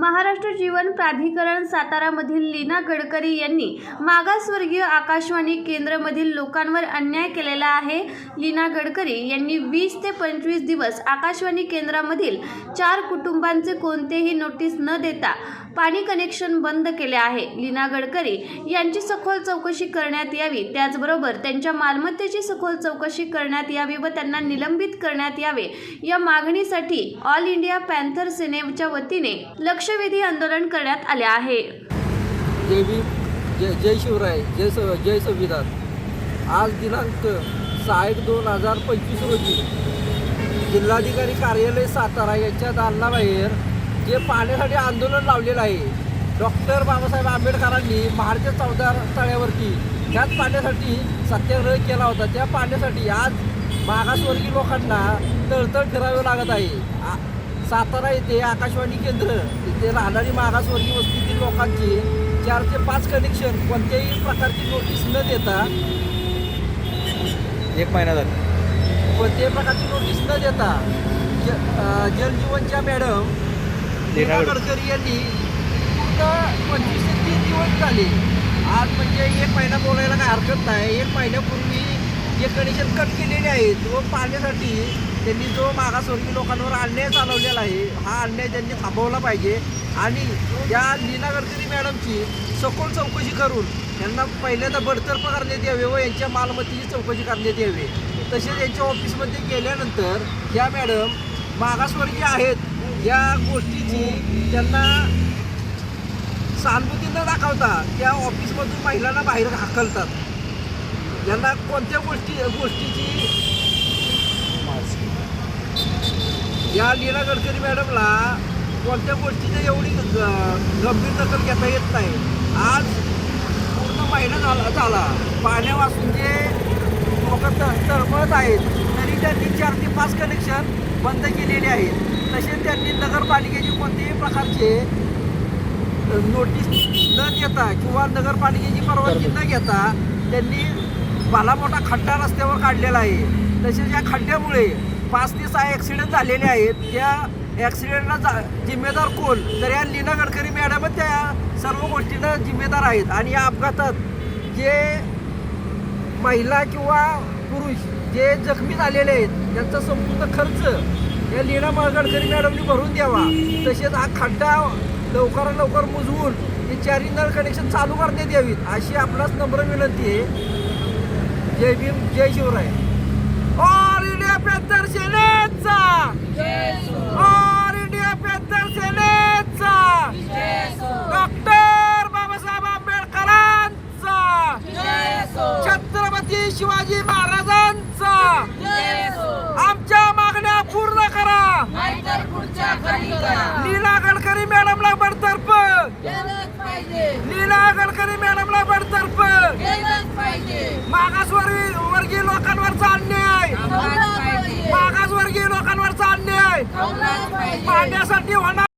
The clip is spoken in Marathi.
महाराष्ट्र जीवन प्राधिकरण सातारामधील लीना गडकरी यांनी मागासवर्गीय आकाशवाणी केंद्रमधील लोकांवर अन्याय केलेला आहे. लीना गडकरी यांनी वीस ते पंचवीस दिवस आकाशवाणी केंद्रामधील चार कुटुंबांचे कोणतेही नोटीस न देता पाणी कनेक्शन बंद केले आहे. लीना गडकरी यांची सखोल चौकशी करण्यात यावी त्याचबरोबर त्यांच्या मालमत्तेची सखोल चौकशी करण्यात यावी व त्यांना निलंबित करण्यात यावे या मागणीसाठी ऑल इंडिया पॅन्थर सेनेच्या वतीने लक्ष लक्षवेधी आंदोलन करण्यात आले आहे. जय भीम जय जय शिवराय जय स जय संविधान. आज दिनांक सहा एक दोन हजार पंचवीस रोजी जिल्हाधिकारी कार्यालय सातारा यांच्या दालनाबाहेर जे पाण्यासाठी आंदोलन लावलेलं आहे डॉक्टर बाबासाहेब आंबेडकरांनी महाडच्या चौदा तळ्यावरती त्याच पाण्यासाठी सत्याग्रह केला होता. त्या पाण्यासाठी आज मागासवर्गीय लोकांना तळतळ फिरावे लागत आहे. आ- सातारा येथे आकाशवाणी केंद्र इथे राहणारी मागासवर्गीय वस्तीतील लोकांची चार ते पाच कनेक्शन कोणत्याही प्रकारची नोटीस न देता एक महिना झाला. कोणत्याही प्रकारची नोटीस न देता ज अं, जलजीवनच्या मॅडम गडकरी यांनी पूर्ण पंचवीस ते तीस दिवस झाले. आज म्हणजे एक महिना बोलायला काय हरकत नाही. एक महिन्यापूर्वी जे कनेक्शन कट केलेले आहेत व पाण्यासाठी त्यांनी जो मागासवर्गीय लोकांवर अन्याय चालवलेला आहे हा अन्याय त्यांनी थांबवला पाहिजे. आणि या लीना गडकरी मॅडमची सखोल चौकशी करून त्यांना पहिल्यांदा बडतर्फ करण्यात यावे व यांच्या मालमत्तेची चौकशी करण्यात यावी. तसेच यांच्या ऑफिसमध्ये गेल्यानंतर या मॅडम मागासवर्गीय आहेत. या गोष्टीची त्यांना सहानुभूती न दाखवता त्या ऑफिसमधून महिलांना बाहेर हाकलतात. यांना कोणत्या गोष्टी गोष्टीची या लीला गडकरी मॅडमला कोणत्या गोष्टीची एवढी गंभीर दखल घेता येत नाही. आज पूर्ण महिना झाला झाला. पाण्यापासून जे लोक तळमळत आहेत तरी त्यांनी चार ते पाच कनेक्शन बंद केलेले आहेत. तसेच त्यांनी नगरपालिकेची कोणत्याही प्रकारचे नोटीस न देता किंवा नगरपालिकेची परवानगी न घेता त्यांनी भला मोठा खड्डा रस्त्यावर काढलेला आहे. तसेच या खड्ड्यामुळे पाच ते सहा ॲक्सिडेंट झालेले आहेत. त्या ॲक्सिडेंटला जा जिम्मेदार कोण? तर या लीना गडकरी मॅडमच त्या सर्व गोष्टींना जिम्मेदार आहेत. आणि या अपघातात जे महिला किंवा पुरुष जे जखमी झालेले आहेत त्यांचा संपूर्ण खर्च या लीना मा- गडकरी मॅडमनी भरून द्यावा. तसेच हा खड्डा लवकरात लवकर मुजवून हे चारी नळ कनेक्शन चालू करण्यात यावीत अशी आपणास नम्र विनंती आहे. जय भीम जय शिवराय. ऑल इंडिया पॅन्थर सेनेचा ऑल इंडिया पॅन्थर सेनेचा डॉक्टर बाबासाहेब आंबेडकरांचा छत्रपती शिवाजी महाराजांचा आमच्या मागण्या पूर्ण करा लीला गडकरी मॅडमला बडतर्फ लीला गडकरी मॅडमला बडतर्फ मागासवर्गीय वर्गीय लोकांवरचा अन्याय मागासवर्गीय होणार